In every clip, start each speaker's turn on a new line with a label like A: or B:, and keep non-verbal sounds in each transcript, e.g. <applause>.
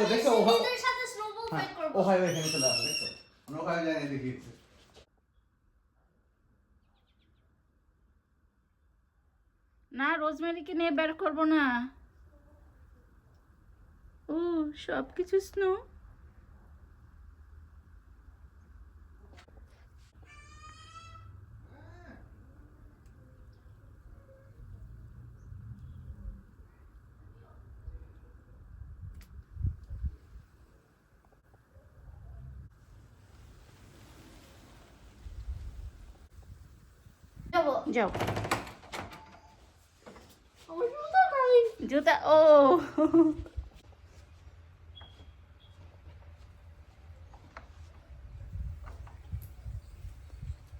A: ও দেখো ও
B: সাথে স্নোবল
A: হ্যাঁ,
B: ফাইট করব।
A: ও হয় এখানে চলে আসো দেখো আমরা ওখানে যাই
C: না রোজমেরিকে নিয়ে বের করব না। ও সব কিছু স্নো যাও
B: আমার জুতা নাই
C: জুতা ও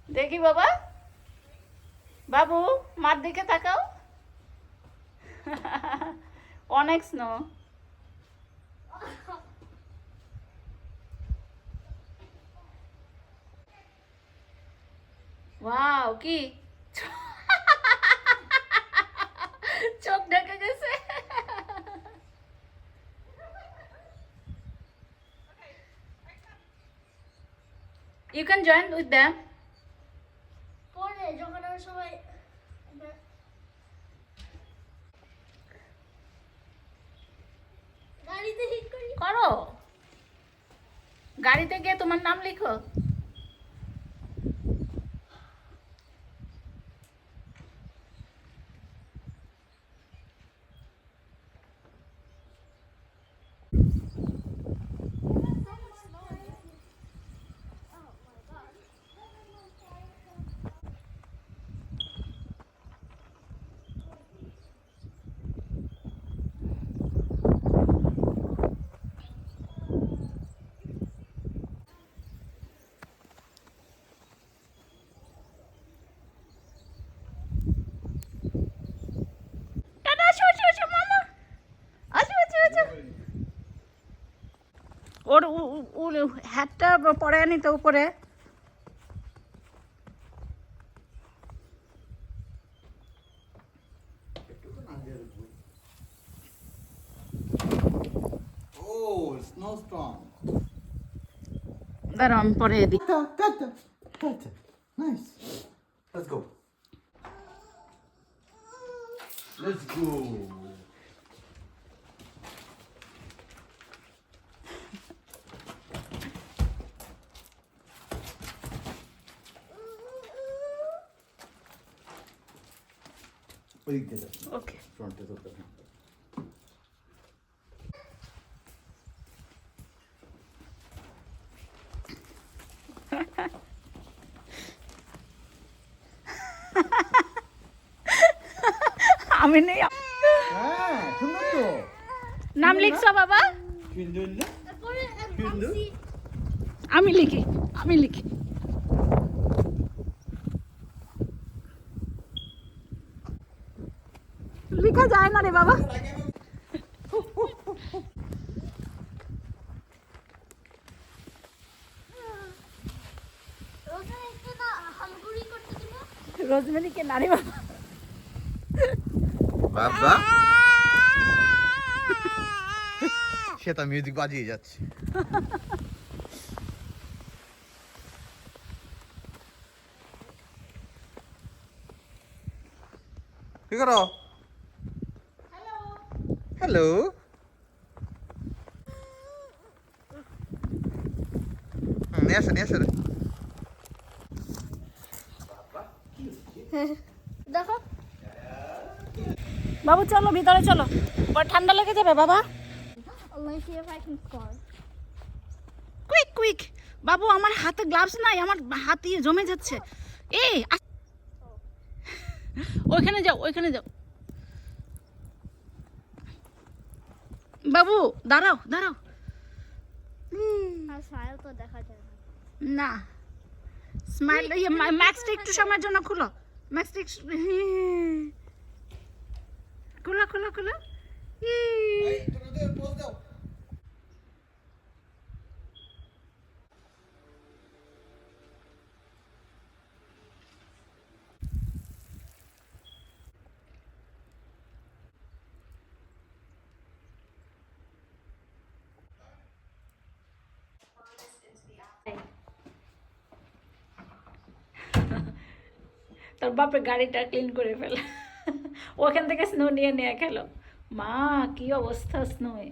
C: দেখি বাবা বাবু মার দিকে তাকাও অনেক স্নো ওয়াও কি ঢেকে গেছে You can join with them.
B: পরে যখন আমরা সবাই গাড়িতে হিট করি
C: করো গাড়িতে গিয়ে তোমার নাম লিখো হ্যাটটা পরে আনি তো উপরে দাঁড়াও আমি পরে.
A: Let's go. Let's go. ওই দিকে
C: ওকে
A: ফ্রন্টে ধরতে
C: আমি নেই।
A: হ্যাঁ
C: নাম লিখছো বাবা? আমি লিখি আমি লিখি। লিখা যায় না রে বাবা। রোজমেরিকে নারী বাবা।
A: বাবা। সে তো মিউজিক বাজিয়ে যাচ্ছে। কি করো?
B: হ্যালো
A: নিয়ে আসো
B: দেখো।
C: বাবু, চলো, ভিতরে চলো। পর ঠান্ডা লেগে যাবে, বাবা. কুইক কুইক বাবু, আমার হাতে গ্লাভস নাই, আমার হাত জমে যাচ্ছে। এই ওইখানে যাও ওইখানে যাও। বাবু দাঁড়াও দাঁড়াও।
B: আর স্মাইল তো দেখা যায় না।
C: না। স্মাইল ইয়ে ম্যাক্সটা একটু সময়ের জন্য খুলো। ম্যাক্সটা একটু খুলো। খুলো খুলো তোর বাপে গাড়িটা ক্লিন করে ফেলে। ওখান থেকে স্নো নিয়ে নিয়ে খেলো মা, কি অবস্থা স্নোয়ে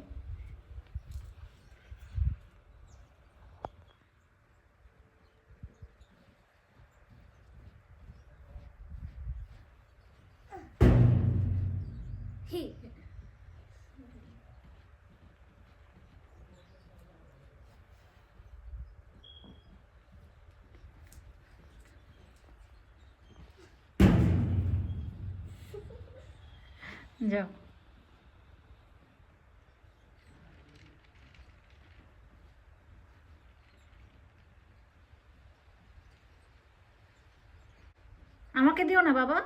C: যাও। আমাকে দিও না বাবা।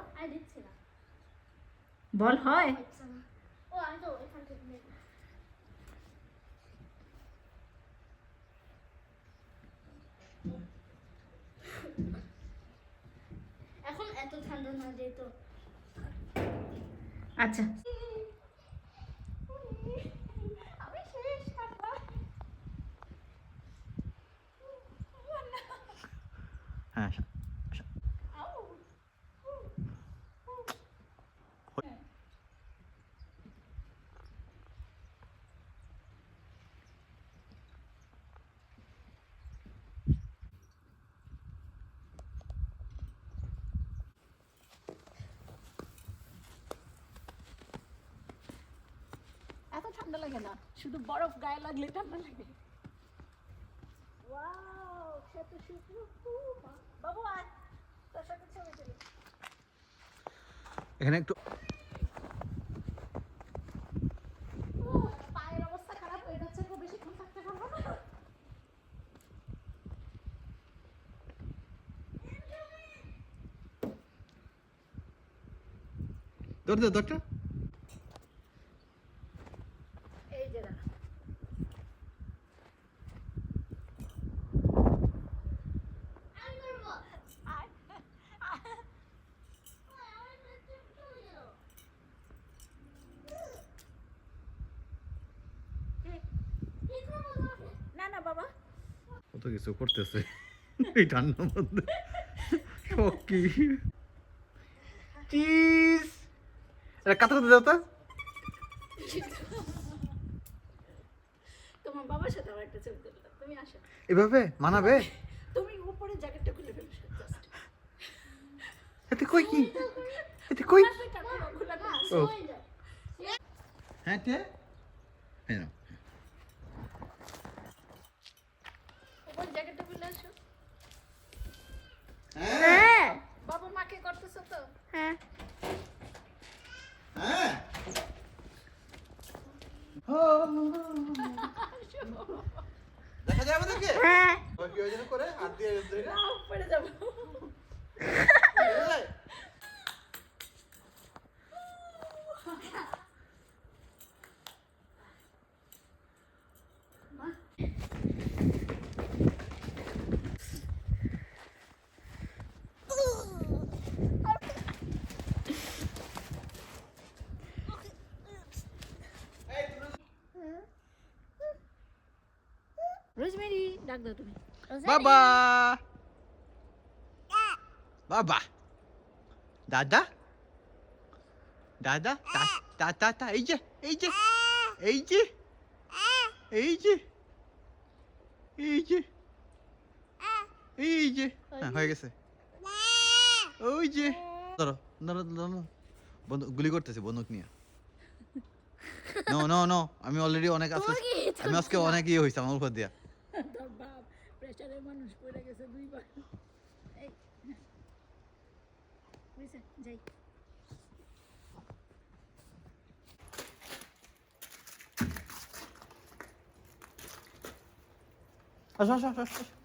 C: বল হয়।
B: তো এখান এত ঠান্ডা না যেহেতু
C: আচ্ছা।
B: আমি শেষ ঠান্ডা
A: হ্যাঁ
C: এত ঠান্ডা লাগে না শুধু বরফ গায়ে লাগলে ঠান্ডা লাগে।
A: এখানে একটু
C: পায়ের অবস্থা খারাপ হয়ে যাচ্ছে খুব বেশিক্ষণ থাকতে পারব না।
A: দে দৌড়টা
C: এই যে দাঁড়া
B: আমি করব
C: আয়
B: আমার কাছে চলে গেল কি করব তোমাকে
C: না না বাবা।
A: কত কিছু করতেছে। এই ঠান্ডার মধ্যে। কি? চিজ এটা
C: তোমার তুমি আসো।
A: এভাবে? মানাবে? <laughs>
C: তুমি উপরে জ্যাকেটটা খুলে ফেলো
A: এতে কই কি? এতে কই? ও।
B: হ্যাঁ
A: কে? হ্যাঁ।
C: উপরে জ্যাকেটটা খুলে আসো।
B: হ্যাঁ।
C: বাবা মাকে করতেছো তো?
B: হ্যাঁ
A: দেখা যাবে তোকে
B: হ্যাঁ
A: কি ওই জন্য করে হাত দিয়ে ধরে
C: না পড়ে যাব রোজমেরি ডাক দাও তুমি
A: বাবা বাবা দাদা দাদা দাদা দাদা এই যে এই যে এই যে এই যে এই যে এই যে হ্যাঁ গেছে ওই যে ধরো ধরো ধরো বন্ধু গুলি করতেছে বন্দুক নিয়ে নো নো নো আমি অলরেডি অনেক আজকে আমি আজকে অনেক ইয়ে হয়েছে আমার উপর দিয়া
C: বাপ প্রেসারের মানুষ পড়ে গেছে দুইবার এই বুঝছে যাই
A: আসো আসো আসো আসো